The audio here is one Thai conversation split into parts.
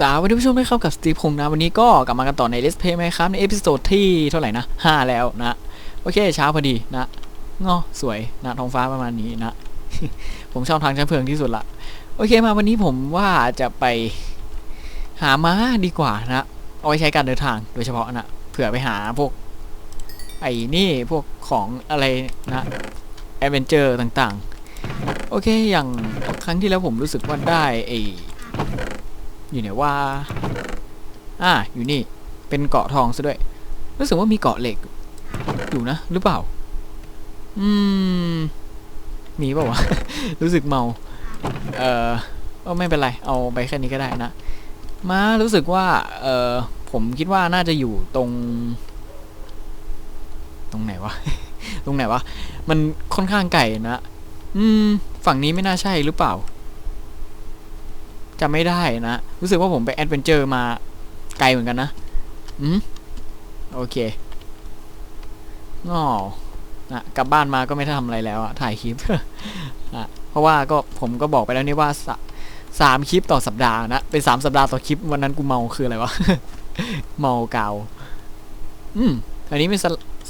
สวัสดีผู้ชมด้วยครับกับสตีฟพงษ์นะวันนี้ก็กลับมากันต่อใน Let's Play ไหมครับในเอพิโซดที่เท่าไหร่นะ 5 แล้วนะ โอเคเช้าพอดีนะงอสวยนะท้องฟ้าประมาณนี้นะ ผมชอบทางชั้นเพลิงที่สุดละโอเคมาวันนี้ผมว่าจะไปหาม้าดีกว่านะ เอาไว้ใช้การเดินทางโดยเฉพาะนะเผื่อไปหาพวก ไอ้นี่พวกของอะไรนะแอดเวนเจอร์ต่างๆ โอเคอย่างครั้งที่แล้วผมรู้สึกว่าได้ไอ อยู่ไหนว่าอ่าอยู่นี่ เป็นเกาะทองซะด้วย รู้สึกว่ามีเกาะเหล็ก อยู่นะ หรือเปล่า อืม มีเปล่าวะ รู้สึกเมา เออก็ไม่เป็นไร เอาไปแค่นี้ก็ได้นะ มารู้สึกว่า เออผมคิดว่าน่าจะอยู่ตรง ตรงไหนวะ ตรงไหนวะ มันค่อนข้างไก่นะ อืม ฝั่งนี้ไม่น่าใช่หรือเปล่า จำไม่ได้นะ รู้สึกว่าผมไปแอดเวนเจอร์มาไกลเหมือนกันนะอืมโอเคงอนะกลับบ้านมาก็ไม่ได้ทำอะไรแล้วอะถ่ายคลิปอะเพราะว่าก็ผมก็บอกไปแล้วนี่ว่าสสามคลิปต่อสัปดาห์นะ เป็นสามสัปดาห์ต่อคลิปวันนั้นกูเมาคืออะไรวะ เมาเกาอืมอันนี้เป็น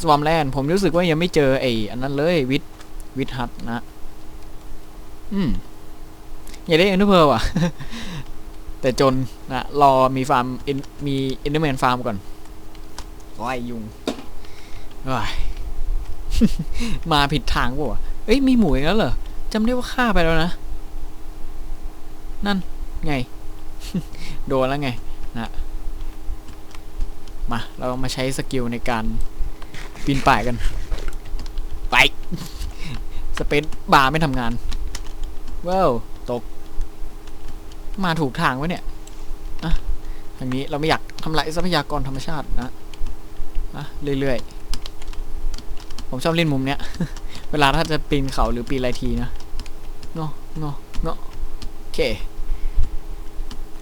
สวอมแลนด์ผมรู้สึกว่ายังไม่เจอไอ้อันนั้นเลยวิทวิทฮัทนะ อืม อย่าได้เอ็นเตอร์เพลว่ะ แต่จนนะรอมีฟาร์มมีเอ็นเดอร์แมนฟาร์มก่อนโอ้ยยุงว้ายมาผิดทางป่ะเอ้ยมีหมูอีกแล้วเหรอจำได้ว่าฆ่าไปแล้วนะ นั่นไง โดนแล้วไงนะมาเรามาใช้สกิลในการปีนป่ายกัน ไป สเปซบาร์ไม่ทำงานว้าวตก มาถูกทางวะเนี่ยอะทางนี้เราไม่อยากทำลายทรัพยากรธรรมชาตินะอะเรื่อยๆ ผมชอบเล่นมุมเนี้ย เวลาถ้าจะปีนเขาหรือปีนอะไรทีนะเนาะเนาะเนาะโอเค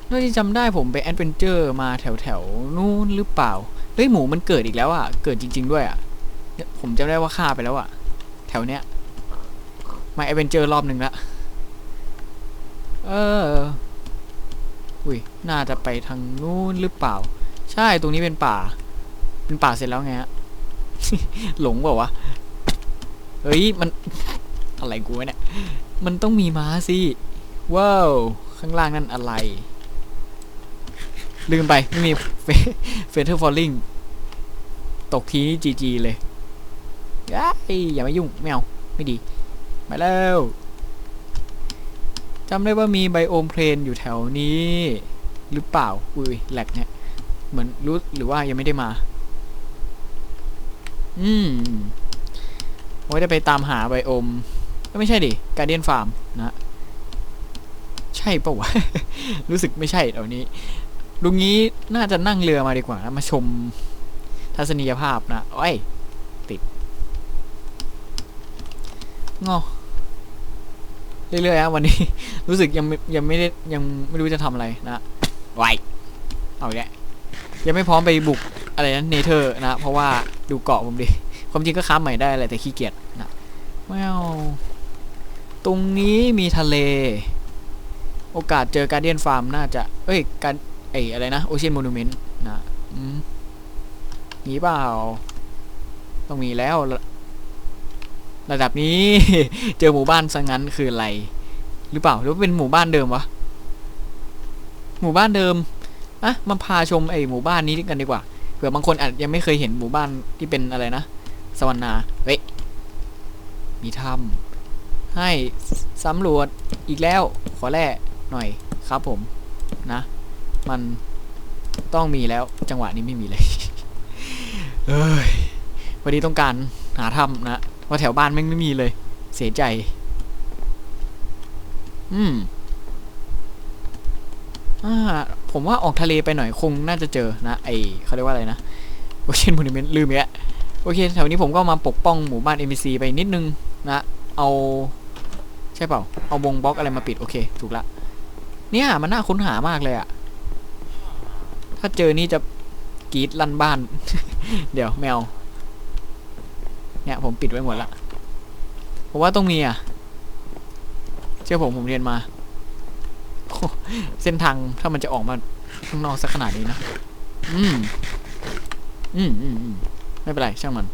เท่าที่จำได้ผมไปแอดเวนเจอร์มาแถวแถวนู้นหรือเปล่า เฮ้ยหมูมันเกิดอีกแล้วอะ เกิดจริง ๆ ด้วยอะเนี่ยผมจำได้ว่าฆ่าไปแล้วอะ แถวเนี้ย มาแอดเวนเจอร์รอบหนึ่งละ เออ อุ้ย น่าจะไปทางนู้นหรือเปล่า ใช่ ตรงนี้เป็นป่า เป็นป่าเสร็จแล้วไงฮะ หลงเปล่าวะ เฮ้ย มัน อะไรกูเนี่ย มันต้องมีม้าสิ ว้าว ข้างล่างนั่นอะไร ลืมไป ไม่มีเฟเธอร์ฟอลลิงตกทีจีจีเลยย้ยอย่ามายุ่ง ไม่เอา ไม่ดี ไปแล้ว จำได้ว่ามีไบโอมเพลนอยู่แถวนี้ หรือเปล่า อุ้ยแหลกเนี่ย เหมือนรู้หรือว่ายังไม่ได้มา อืมโอ้ยจะไปตามหาไบโอมก็ไม่ใช่ดิการเดียนฟาร์มนะใช่ปะวะ รู้สึกไม่ใช่แถวนี้ลุงนี้น่าจะนั่งเรือมาดีกว่านะมาชมทัศนียภาพนะ โอ้ย ติดงอ เรื่อยๆครับวันนี้ รู้สึกยังไม่ยังไม่ได้ยังไม่รู้จะทำอะไรนะไวเอาอีกแล้วยังไม่พร้อมไปบุกอะไรนะเนเธอร์นะเพราะว่าดูเกาะผมดิความจริงก็ค้าใหม่ได้แหละแต่ขี้เกียจนะแมวตรงนี้มีทะเล โอกาสเจอการเดียนฟาร์มน่าจะ เอ้ยการไออะไรนะโอเชียนโมนูเมนต์นะอืมมีเปล่าต้องมีแล้ว ระดับนี้ เจอหมู่บ้านซะงั้นคืออะไร หรือเปล่าหรือเป็นหมู่บ้านเดิมวะหมู่บ้านเดิมอะมาพาชมไอหมู่บ้านนี้กันดีกว่าเผื่อบางคนอาจยังไม่เคยเห็นหมู่บ้านที่เป็นอะไรนะสวรรณาเฮ้ยมีถ้ำให้สำรวจอีกแล้วขอแร่หน่อยครับผมนะ มันต้องมีแล้วจังหวะนี้ไม่มีเลยเอ้ยวันนี้ต้องการหาถ้ำนะ เพราะแถวบ้านแม่งไม่มีเลย เสียใจ อืมอ่าผมว่าออกทะเลไปหน่อยคงน่าจะเจอนะไอเขาเรียกว่าอะไรนะโอเชียนมูนิเมนต์ลืมอีกแล้วโอเคแถวนี้ผมก็มาปกป้องหมู่บ้าน NPC ไปนิดนึงนะเอาใช่เปล่า เอาวงบล็อกอะไรมาปิด โอเค ถูกละ เนี่ยมันน่าค้นหามากเลยอะถ้าเจอนี่จะกรีดลั่นบ้าน เดี๋ยวแมว เนี่ยผมปิดไว้หมดละผมว่าต้องมีอะ เชื่อผมผมเรียนมา เส้นทางถ้ามันจะออกมาข้างนอกสักขนาดนี้นะ อืม อืมอืมอืมไม่เป็นไรช่างมัน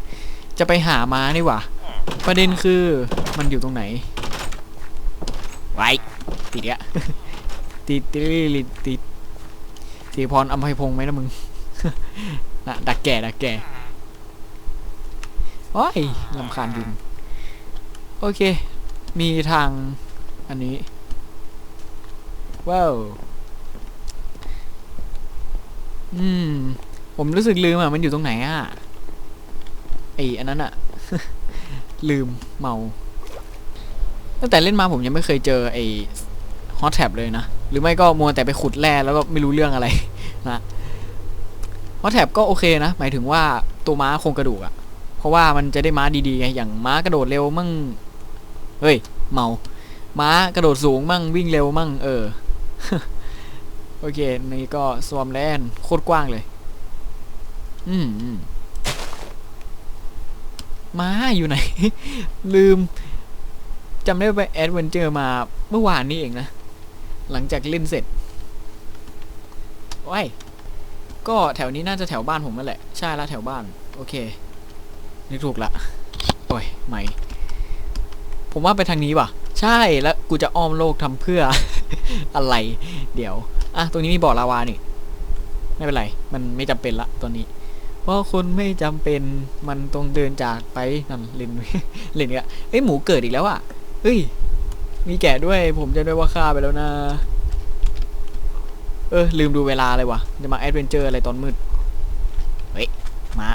จะไปหาม้านี่หว่า ประเด็นคือมันอยู่ตรงไหน ไว้ ติดอะติดติดติดติดสีพรอัมภัยพงษ์ไหมนะมึง นะดักแก่ดักแก่ โอ้ยลำคาญยุงโอเค มีทางอันนี้ ว้าว อืม ผมรู้สึกลืมอะ มันอยู่ตรงไหนอะ ไออันนั้นอะ ลืมเมา ตั้งแต่เล่นมาผมยังไม่เคยเจอไอฮอตแท็บเลยนะ หรือไม่ก็มัวแต่ไปขุดแร่แล้วก็ไม่รู้เรื่องอะไรนะฮอตแท็บก็โอเคนะ หมายถึงว่าตัวม้าโครงกระดูกอะ เพราะว่ามันจะได้ม้าดีๆไงอย่างม้ากระโดดเร็วมั่งเฮ้ย เมา ม้ากระโดดสูงมั่งวิ่งเร็วมั่ง เออ โอเค นี่ก็สวอมแลนโคตรกว้างเลย อืมอืมม้าอยู่ไหน ลืมจำได้ไปแอดเวนเจอร์มาเมื่อวานนี้เองนะ หลังจากเล่นเสร็จว้ายก็แถวนี้น่าจะแถวบ้านผมนั่นแหละ ใช่ละแถวบ้าน โอเค นึกถูกละโอ้ยไม่ผมว่าไปทางนี้ว่ะ ใช่แล้วกูจะอ้อมโลกทำเพื่อ อะไร เดี๋ยวอะตรงนี้มีบ่อลาวานี่ ไม่เป็นไร มันไม่จำเป็นละตอนนี้ เพราะคนไม่จำเป็นมันต้องเดินจากไปนั่นเลนเล่นอีกละเอ้ยหมูเกิดอีกแล้วอะเอ้ย มีแกะด้วย ผมจะได้ว่าฆ่าไปแล้วนะ เออลืมดูเวลาเลยวะจะมาแอดเวนเจอร์อะไรตอนมืด เฮ้ย มา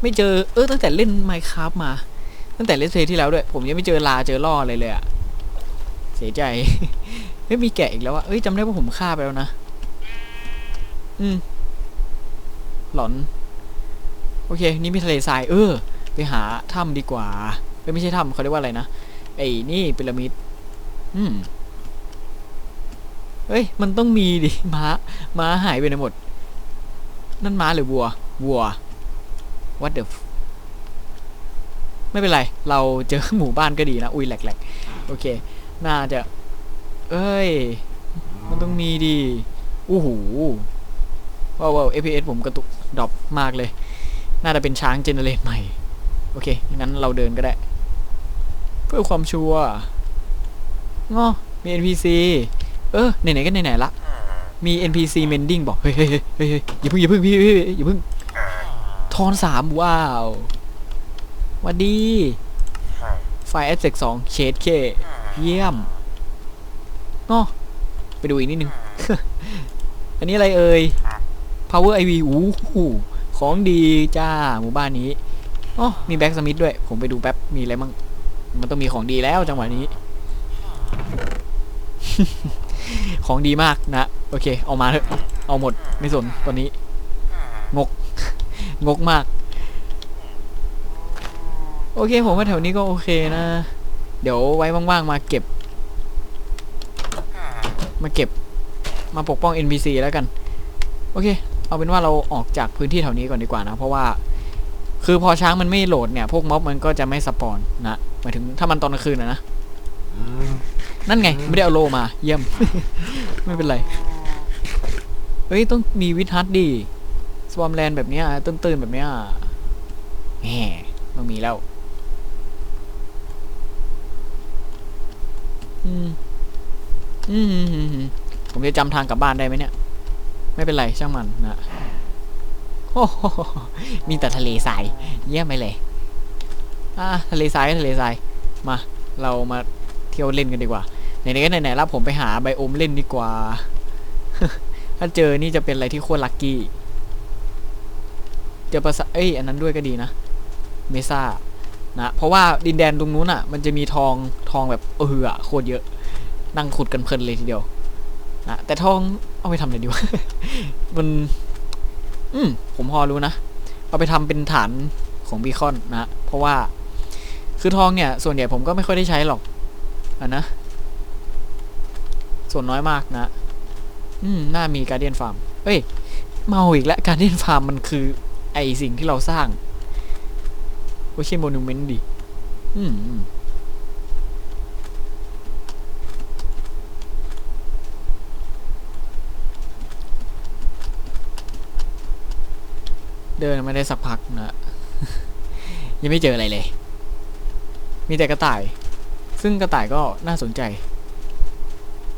ไม่เจอเออตั้งแต่เล่นไมค์ค a f t มา ตั้งแต่เล่นเซที่แล้วด้วย ผมยังไม่เจอลาเจอล่ออะไรเลยอะเสียใจเฮ้ยมีแกะอีกแล้วอะเอ้ยจำได้ว่าผมฆ่าไปแล้วนะ อืม หลอน โอเค นี่มีทะเลทราย เออ ไปหาถ้ำดีกว่าไม่ใช่ถ้ำเขาเรียกว่าอะไรนะไอ้นี่พีระมิด อืมเฮ้ย มันต้องมีดิม้าม้าหายไปไหนหมด นั่นม้าหรือวัว วัว what the ไม่เป็นไร เราเจอหมู่บ้านก็ดีนะ อุ้ยแหลกๆ โอเค น่าจะ เอ้ย มันต้องมีดีอู้หูว้าวว้าว FPS ผมกระตุกดรอปมากเลย น่าจะเป็นช้างเจเนเรตใหม่ โอเค งั้นเราเดินก็ได้ เพื่อความชัวร์งอมี NPC เออ ไหนๆก็ไหนๆละ มี NPC mending บอก เฮ้ยเฮ้ยเฮ้ยเฮ้ยเฮ้ยอย่าเพิ่งอย่าเพิ่งพี่พี่อย่าเพิ่ง ทอนสามว้าวหวัดดี ไฟแอดเซกสองเชดเคเยี่ยมงอไปดูอีกนิดนึง อันนี้อะไรเอ่ย power iv อู้หูของดีจ้า หมู่บ้านนี้อ๋อมีแบ็กสมิธด้วย ผมไปดูแป๊บ มีอะไรมั่ง มันต้องมีของดีแล้วจังหวะนี้ ของดีมากนะ โอเค เอามาเถอะ เอาหมด ไม่สนตอนนี้ งก งกมาก โอเคผมว่าแถวนี้ก็โอเคนะ เดี๋ยวไว้ว่างๆมาเก็บ มาเก็บ มาปกป้อง NPC แล้วกัน โอเค เอาเป็นว่าเราออกจากพื้นที่แถวนี้ก่อนดีกว่านะ เพราะว่า คือพอช้างมันไม่โหลดเนี่ย พวกม็อบมันก็จะไม่สปอนนะหมายถึงถ้ามันตอนกลางคืนนะนะนั่นไง ไม่ได้เอาโลมา เยี่ยม ไม่เป็นไร เฮ้ย ต้องมีวิทัศน์ดิ สวอมแลนด์แบบเนี้ยตื่นๆแบบเนี้ยแหมต้องมีแล้วอืมอืมอืม อืมผมจะจำทางกลับบ้านได้ไหมเนี่ย ไม่เป็นไรช่างมันนะโอ้โหมีแต่ทะเลทรายเยี่ยมไปเลยอะทะเลทรายทะเลทรายมา เรามาเที่ยวเล่นกันดีกว่าไหนๆก็ไหนๆแล้วผมไปหาไบโอมเล่นดีกว่า ถ้าเจอนี่จะเป็นอะไรที่โคตรลัคกี้ เจอประสาเอ้ยอันนั้นด้วยก็ดีนะ เมซ่านะเพราะว่าดินแดนตรงนู้นอะ มันจะมีทองทองแบบเออโคตรเยอะนั่งขุดกันเพลินเลยทีเดียวนะแต่ทองเอาไปทำอะไรดีวะมัน อืมผมพอรู้นะเอาไปทำเป็นฐานของบีคอนนะเพราะว่าคือทองเนี่ย ส่วนใหญ่ผมก็ไม่ค่อยได้ใช้หรอกอะนะ ส่วนน้อยมากนะ อืม น่ามีการเดียนฟาร์ม เอ้ย เมาอีกแล้วการเดียนฟาร์มมันคือ สิ่งที่เราสร้างไม่ใช่โมนูเมนต์ดิอืมอืมเดินมาได้สักพักนะยังไม่เจออะไรเลย มีแต่กระต่าย ซึ่งกระต่ายก็น่าสนใจ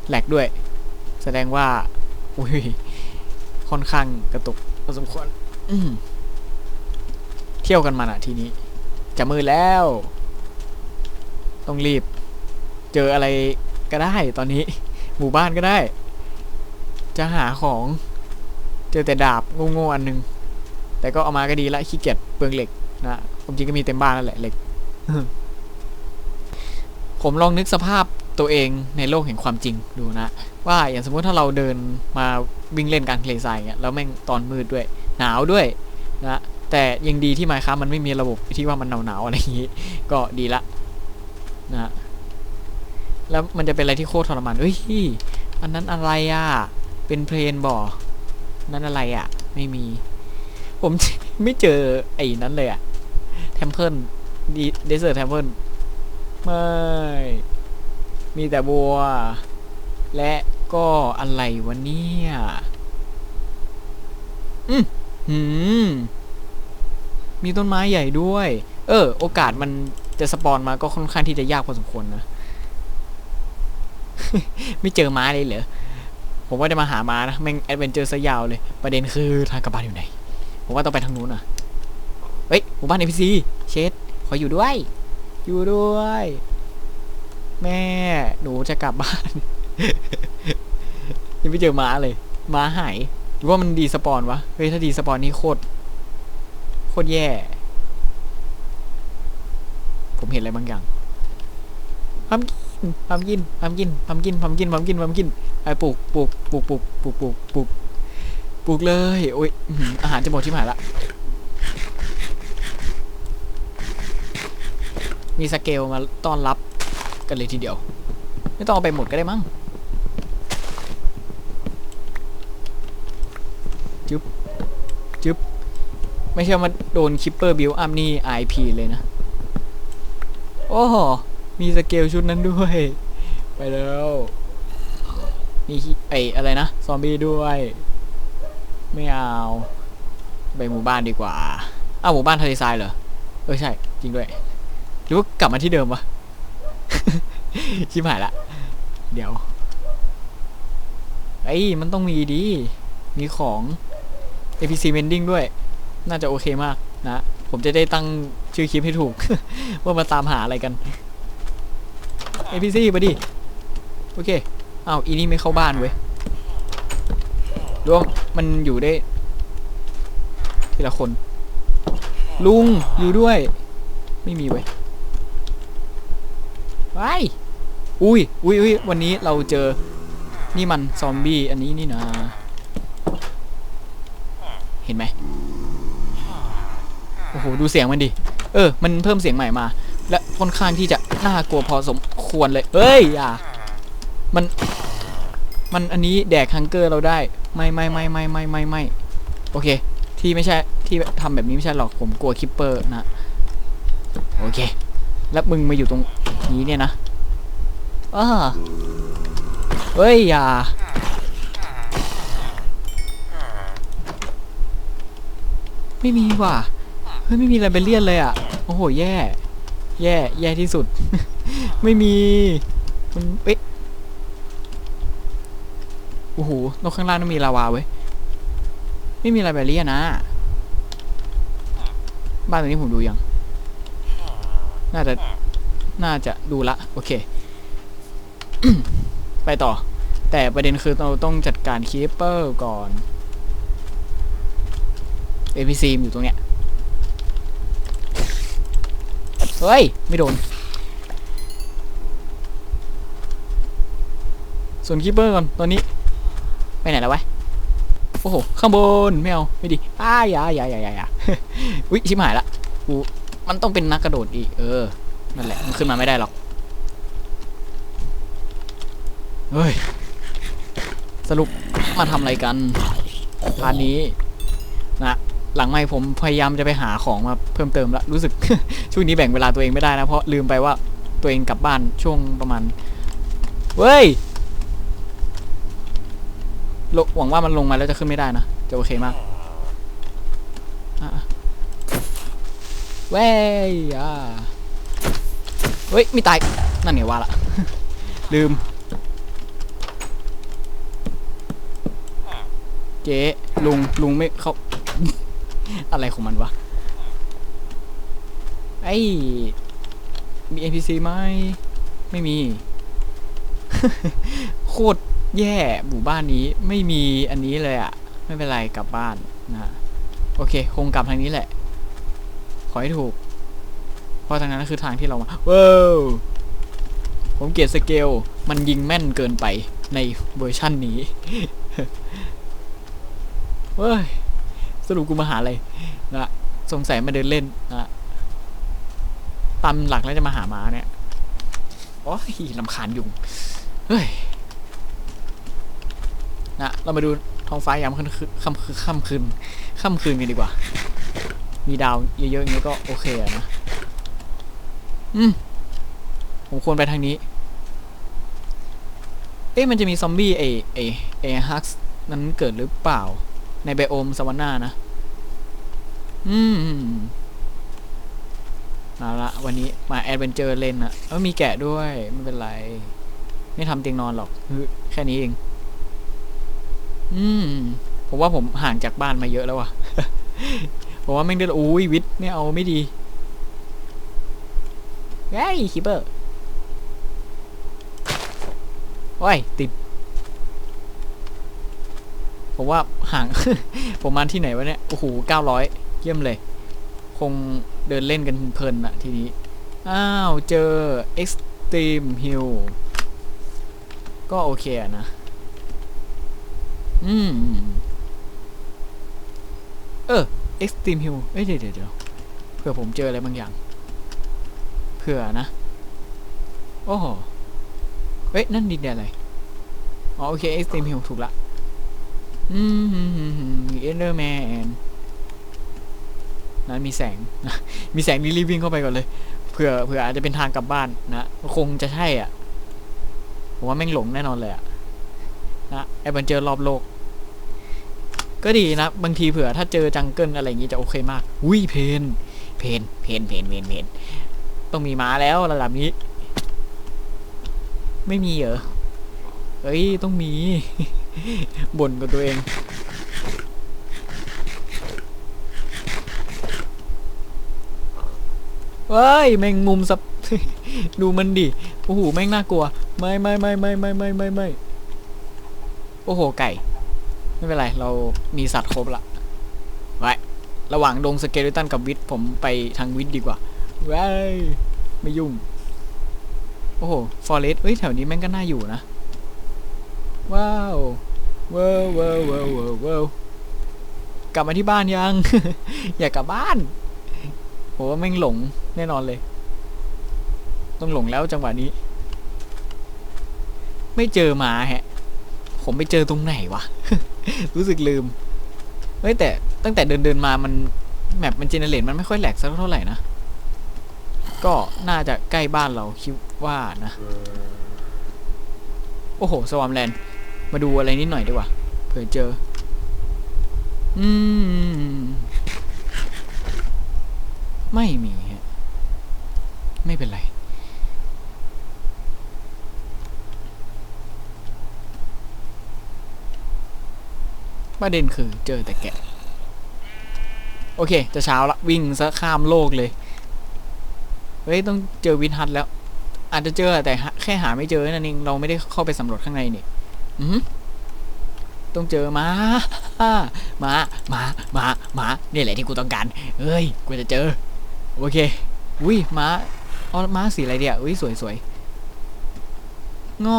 แหลกด้วย แสดงว่า อุ้ย ค่อนข้างกระตุกพอสมควร อืม เที่ยวกันมาอะทีนี้ จะมือแล้ว ต้องรีบ เจออะไรก็ได้ตอนนี้ หมู่บ้านก็ได้ จะหาของ เจอแต่ดาบโง่ๆอันหนึง แต่ก็เอามาก็ดีละขี้เกียจเปลืองเหล็กนะผมจริงก็มีเต็มบ้านนั่นแหละเหล็ก ผมลองนึกสภาพตัวเองในโลกแห่งความจริงดูนะ ว่าอย่างสมมติถ้าเราเดินมาวิ่งเล่นกลางทะเลทรายเงี้ยแล้วแม่งตอนมืดด้วย หนาวด้วยนะ แต่ยังดีที่ไมค์ครับมันไม่มีระบบที่ว่ามันหนาวๆอะไรอย่างงี้ ก็ดีละนะแล้วมันจะเป็นอะไรที่โคตรทรมานเอ้ย อันนั้นอะไรอะ เป็นเพลนบ่อนั่นอะไรอะ ไม่มี ผมไม่เจอไอ้นั้นเลยอะเทมเพิลดีเดสเซอร์เทมเพิลไม่ มีแต่บัว และก็อะไรวะเนี่ย อืมหืม มีต้นไม้ใหญ่ด้วย เออ โอกาสมันจะสปอนมาก็ค่อนข้างที่จะยากพอสมควรนะ ไม่เจอม้าเลยเหรอ ผมว่าจะมาหามานะแม่งแอดเวนเจอร์ซะยาวเลย ประเด็นคือทางกลับบ้านอยู่ไหน ผมว่าต้องไปทางนู้นอะ เฮ้ยหมู่บ้านเอพีซีเชดขออยู่ด้วย อยู่ด้วย แม่ หนูจะกลับบ้าน ยังไม่เจอม้าเลย ม้าหายหรือว่ามันดีสปอนวะ เฮ้ยถ้าดีสปอนนี่โคตร โคตรแย่ ผมเห็นอะไรบางอย่างพัมกินพัมกินพัมกินพัมกินพัมกินพัมกินพัมกินไอปลูกปลูกปลูกปลูกปลูกปลูกปลูกปลูกเลย โอ้ยอื้อหืออาหารจะหมดที่หายละ มีสเกลมาต้อนรับกันเลยทีเดียว ไม่ต้องเอาไปหมดก็ได้มั้งจึ๊บจึ๊บ ไม่ใช่มาโดนคิปเปอร์บิลอัมนี่ IP เลยนะ โอ้โห มีสเกลชุดนั้นด้วย ไปแล้วมีไออะไรนะ ซอมบี้ด้วย ไม่เอา ไปหมู่บ้านดีกว่า อ้าวหมู่บ้านทะเลทรายเหรอ เออใช่ จริงด้วย หรือว่ากลับมาที่เดิมวะ ชิบหายละ เดี๋ยว ไอ้ยมันต้องมีดี มีของ APC Mending ด้วย น่าจะโอเคมากนะ ผมจะได้ตั้งชื่อคลิปให้ถูก ว่ามาตามหาอะไรกัน APC มาดิ โอเคอ้าวอีนี่ไม่เข้าบ้านเว้ยรวมมันอยู่ได้ ทีละคน ลุงอยู่ด้วย ไม่มีเว้ยไปอุ้ยอุ้ยอุ้ยวันนี้เราเจอ นี่มันซอมบี้ อันนี้นี่นะ เห็นไหม โอ้โหดูเสียงมันดิ เออ มันเพิ่มเสียงใหม่มา และค่อนข้างที่จะน่ากลัวพอสมควรเลย เฮ้ยอย่ามัน มันอันนี้แดกฮังเกอร์เราได้ ไม่ไม่ไม่ไม่ไม่ไม่ไม่โอเค ที่ไม่ใช่ที่ทำแบบนี้ไม่ใช่หรอกผมกลัวคิปเปอร์นะ โอเค แล้วมึงมาอยู่ตรงนี้เนี่ยนะอ้าเฮ้ยอย่าไม่มีว่ะ เฮ้ยไม่มีไรเบเลียนเลยอะ โอ้โห แย่ แย่ แย่ที่สุด ไม่มี มันเอ๊ะโอ้โหนกข้างล่างต้องมีลาวาเว้ย ไม่มีไรเบเลียนนะ บ้านตรงนี้ผมดูยัง น่าจะ น่าจะดูละ โอเค ไปต่อ แต่ประเด็นคือเราต้องจัดการคีเปอร์ก่อน APC อยู่ตรงเนี้ย เฮ้ย ไม่โดน ส่วนคีเปอร์ก่อน ตอนนี้ ไปไหนแล้ววะ โอ้โห ข้างบน ไม่เอา ไม่ดีอ้ายอย่าอย่าอย่าอย่าอย่าอุ๊ย ชิบหายละกูมันต้องเป็นนักกระโดดอีก เออ นั่นแหละ มันขึ้นมาไม่ได้หรอก เฮ้ย สรุปมาทำอะไรกันพาร์ทนี้นะ หลังไม่ผมพยายามจะไปหาของมาเพิ่มเติมละรู้สึก ช่วงนี้แบ่งเวลาตัวเองไม่ได้นะ เพราะลืมไปว่าตัวเองกลับบ้านช่วงประมาณเว้ยหวังว่ามันลงมาแล้วจะขึ้นไม่ได้นะ จะโอเคมากเว้ยอ่าเฮ้ยไมีตาย นั่นไงว่าละ ลืม เจ๊ลุงลุงไม่เขา อะไรของมันวะ ไอ้ มี NPC ไหม ไม่มี โคตรแย่หมู่บ้านนี้ไม่มีอันนี้เลยอะไม่เป็นไรกลับบ้านนะโอเค คงกลับทางนี้แหละ ขอให้ถูก เพราะทางนั้นคือทางที่เรามาว้าวผมเกลียดสเกล มันยิงแม่นเกินไปในเวอร์ชั่นนี้เฮ้ย สรุปกูมาหาอะไรนะสงสัยมาเดินเล่นนะตามหลักแล้วจะมาหาม้าเนี่ยโอ้ยลำคาญยุง เฮ้ย นะ เรามาดูท้องฟ้ายามค่ำคืนค่ำคืนค่ำคืนค่ำคืนกันดีกว่า มีดาวเยอะๆอย่างนี้ก็โอเคอะนะ อืม ผมควรไปทางนี้ เอ๊ะมันจะมีซอมบี้เอเอเอฮักนั้นเกิดหรือเปล่า ในไบโอมสวรรค์นานะ อืมเอาละวันนี้มาแอดเวนเจอร์เล่นอะเออมีแกะด้วย ไม่เป็นไร ไม่ทำเตียงนอนหรอก แค่นี้เอง อืม ผมว่าผมห่างจากบ้านมาเยอะแล้วว่ะผมว่าแม่งเดินอุ้ยวิทย์ไม่เอาไม่ดีไอ้คิปเปอร์โอ้ยติด ผมว่าห่าง ผมมาที่ไหนวะเนี่ย โอ้โหเก้าร้อยเยี่ยมเลย คงเดินเล่นกันเพลินอะทีนี้ อ้าว เจอ Extreme Hill ก็โอเคอะนะ อืม เออ Extreme Hill เอ้ยเดี๋ยวเดี๋ยวเดี๋ยวเผื่อผมเจออะไรบางอย่าง เผื่อนะ โอ้โหเฮ้ย นั่นดินแดนอะไร อ๋อ โอเค Extreme Hill ถูกละ เอเดอร์แมนนั้นมีแสง มีแสงนี่รีบวิ่งเข้าไปก่อนเลย เผื่อเผื่ออาจจะเป็นทางกลับบ้านนะคงจะใช่อะผมว่าแม่งหลงแน่นอนเลยอะนะแอดเวนเจอร์รอบโลก ก็ดีนะ บางทีเผื่อถ้าเจอจังเกิลอะไรอย่างงี้จะโอเคมากอุ้ยเพน เพน เพน เพน เพน เพน ต้องมีม้าแล้วระดับนี้ ไม่มีเหรอเฮ้ย ต้องมี บ่นกับตัวเองเฮ้ยแมงมุมสับดูมันดิโอ้โหแม่งน่ากลัว ไม่ไม่ไม่ไม่ไม่ไม่ไม่ไม่โอ้โหไก่ ไม่เป็นไร เรามีสัตว์ครบละไว้ระหว่างดงสเกเลตันกับวิทผมไปทางวิทดีกว่าไว้ไม่ยุ่ง โอ้โหฟอเรสต์เฮ้ยแถวนี้แม่งก็น่าอยู่นะ ว้าวว้าวว้าวว้าวว้าวว้าวกลับมาที่บ้านยัง อยากกลับบ้านโหว่าแม่งหลงแน่นอนเลย ต้องหลงแล้วจังหวะนี้ ไม่เจอหมาแฮะ ผมไปเจอตรงไหนวะ รู้สึกลืมเฮ้ยแต่ตั้งแต่เดินเดินมามันแมปมันเจเนเรตมันไม่ค่อยแหลกสักเท่าไหร่นะ ก็น่าจะใกล้บ้านเราคิดว่านะ โอ้โห สวอมแลนด์ มาดูอะไรนิดหน่อยดีกว่าเผื่อเจอ อืม ไม่มีฮะไม่เป็นไร ประเด็นคือเจอแต่แกะ โอเค จะเช้าละวิ่งซะข้ามโลกเลย เฮ้ย ต้องเจอวินฮัทแล้ว อาจจะเจอแต่แค่หาไม่เจอนั่นเองเราไม่ได้เข้าไปสำรวจข้างในนี่ ต้องเจอมามามามามาเนี่ยแหละที่กูต้องการเอ้ย กูจะเจอ โอเค อุ้ยม้าเอาม้าสีอะไรเดียวอุ้ยสวยสวยงอ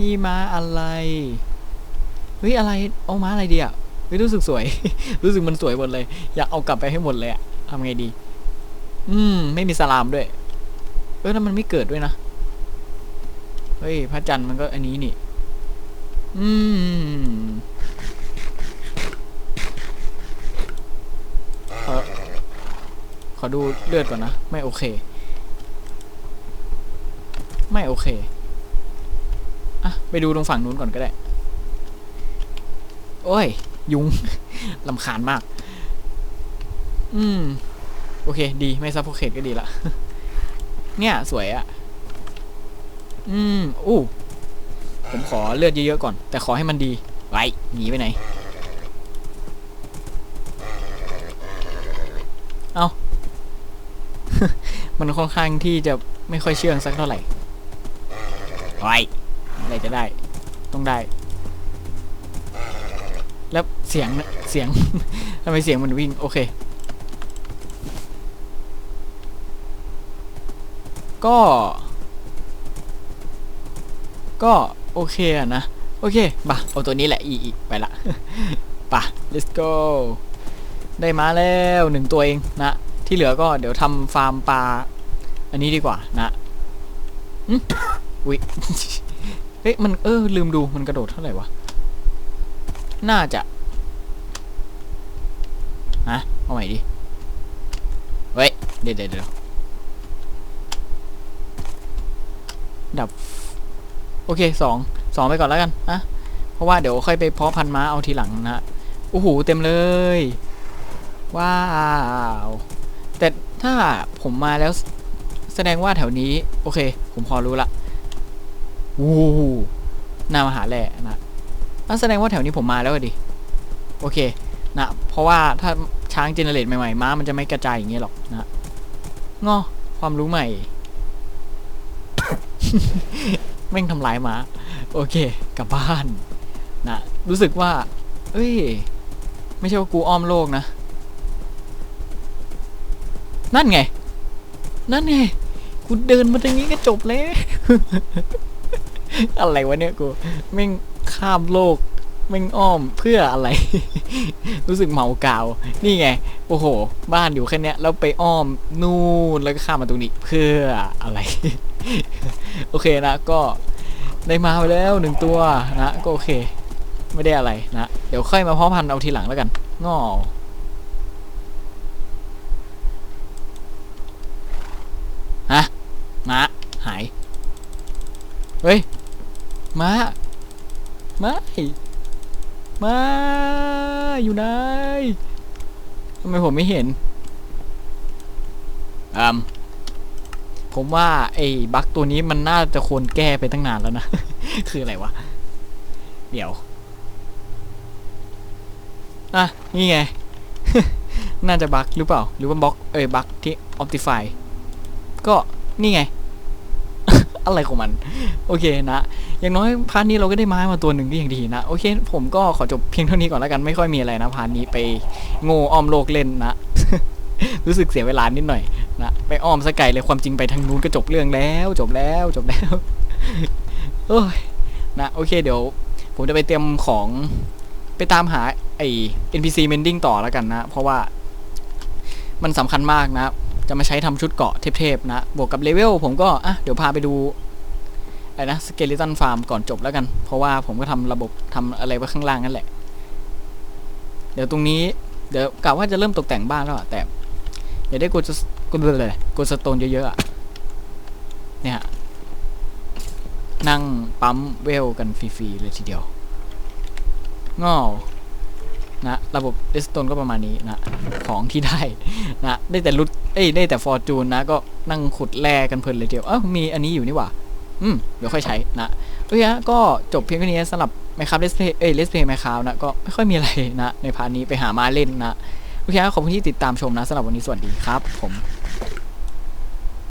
นี่ม้าอะไร เฮ้ย อะไรเอาม้าอะไรเดีอะเฮ้ย รู้สึกสวย รู้สึกมันสวยหมดเลย อยากเอากลับไปให้หมดเลยอะทำไงดี อืม ไม่มีสลามด้วย เออแล้วมันไม่เกิดด้วยนะ เฮ้ย พระจันทร์มันก็อันนี้นี่ อืมเออขอดูเลือดก่อนนะ ไม่โอเค ไม่โอเค อะ ไปดูตรงฝั่งนู้นก่อนก็ได้ โอ้ย ยุง ลำคาญมาก อืม โอเค ดี ไม่ซับโพเคตก็ดีละ เนี่ย สวยอะ อืม อู้ ผมขอเลือดเยอะๆก่อน แต่ขอให้มันดีไว้หนีไปไหน เอามันค่อนข้างที่จะไม่ค่อยเชื่องสักเท่าไหร่ไว้อะไรจะได้ ต้องได้ แล้วเสียงเสียงทำไมเสียงมันวิ่ง โอเค ก็ ก็ โอเคอะนะ โอเคบ่ะเอาตัวนี้แหละอีอีไปละป่ะ let's go ได้มาแล้วหนึ่งตัวเองนะ ที่เหลือก็เดี๋ยวทำฟาร์มปลาอันนี้ดีกว่านะอืมอุ๊ยเฮ้ยมันเออลืมดูมันกระโดดเท่าไหร่วะ น่าจะฮะเอาใหม่ดิเฮ้ยเดี๋ยวเดี๋ยวเดี๋ยวดับ โอเคสองสองไปก่อนแล้วกันนะเพราะว่าเดี๋ยวค่อยไปเพาะพันธุ์ม้าเอาทีหลังนะโอ้โหเต็มเลย ว้าวแต่ถ้าผมมาแล้วแสดงว่าแถวนี้ โอเค ผมพอรู้ละวู้หน้ามหาแหล่นะนั่นแสดงว่าแถวนี้ผมมาแล้วดิโอเคนะเพราะว่าถ้าช้างเจเนเรตใหม่ๆม้ามันจะไม่กระจายอย่างเงี้ยหรอกนะงอความรู้ใหม่ แม่งทำลายมา โอเค กลับบ้านนะรู้สึกว่า เอ้ย ไม่ใช่ว่ากูอ้อมโลกนะ นั่นไง นั่นไง กูเดินมาตรงนี้ก็จบแล้วอะไรวะเนี่ยกูแม่งข้ามโลกแม่งอ้อมเพื่ออะไร รู้สึกเมากาว นี่ไง โอ้โห บ้านอยู่แค่เนี้ยแล้วไปอ้อมนู่นแล้วก็ข้ามมาตรงนี้เพื่ออะไร โอเคนะก็ได้มาไปแล้วหนึ่งตัวนะก็โอเค ไม่ได้อะไรนะเดี๋ยวค่อยมาเพาะพันธุ์เอาทีหลังแล้วกันงอฮะม้าหาย เฮ้ยม้าไม่ม้าอยู่ไหนทำไมผมไม่เห็นอืม ผมว่าไอ้บั๊กตัวนี้มันน่าจะควรแก้ไปตั้งนานแล้วนะ คืออะไรวะ เดี๋ยว อะ นี่ไง น่าจะบั๊กหรือเปล่า หรือว่าบล็อก เอ้ยบั๊กที่ Optify ก็นี่ไง อะไรของมัน โอเคนะ อย่างน้อยพาร์ทนี้เราก็ได้ไม้มาตัวหนึ่งก็ยังดีนะ โอเค ผมก็ขอจบเพียงเท่านี้ก่อนแล้วกัน ไม่ค่อยมีอะไรนะพาร์ทนี้ไปโง่อ้อมโลกเล่นนะ รู้สึกเสียเวลานิดหน่อย นะไปอ้อมสไกลเลยความจริงไปทางนู้นก็จบเรื่องแล้ว จบแล้วจบแล้วโอ้ยนะโอเคเดี๋ยว ผมจะไปเตรียมของไปตามหาไอ้ NPC mending ต่อแล้วกันนะ เพราะว่ามันสำคัญมากนะ จะมาใช้ทำชุดเกาะเทพๆนะ บวกกับเลเวลผมก็ อะ เดี๋ยวพาไปดูอะไรนะสเกลิตันฟาร์มก่อนจบแล้วกัน เพราะว่าผมก็ทำระบบทำอะไรไว้ข้างล่างนั่นแหละ เดี๋ยวตรงนี้ เดี๋ยวกะว่าจะเริ่มตกแต่งบ้านแล้วอะแต่อย่าได้กด กดเลยกดสโตนเยอะๆอะเนี่ยนั่งปั๊มเวลกันฟรีๆเลยทีเดียวงอนะระบบเดสโตนก็ประมาณนี้นะของที่ได้นะได้แต่รุดเอ้ยได้แต่ฟอร์จูนนะก็นั่งขุดแร่กันเพลินเลยเดียวเอ้ามีอันนี้อยู่นี่หว่าอืมเดี๋ยวค่อยใช้นะโอเคฮะก็จบเพียงเท่นี้สำหรับไมครับเลสเพย์เอ้ยเลสเพย์ไมครับนะก็ไม่ค่อยมีอะไรนะในพาร์ทนี้ไปหามาเล่นนะโอเคฮะขอบคุณที่ติดตามชมนะสำหรับวันนี้สวัสดีครับผม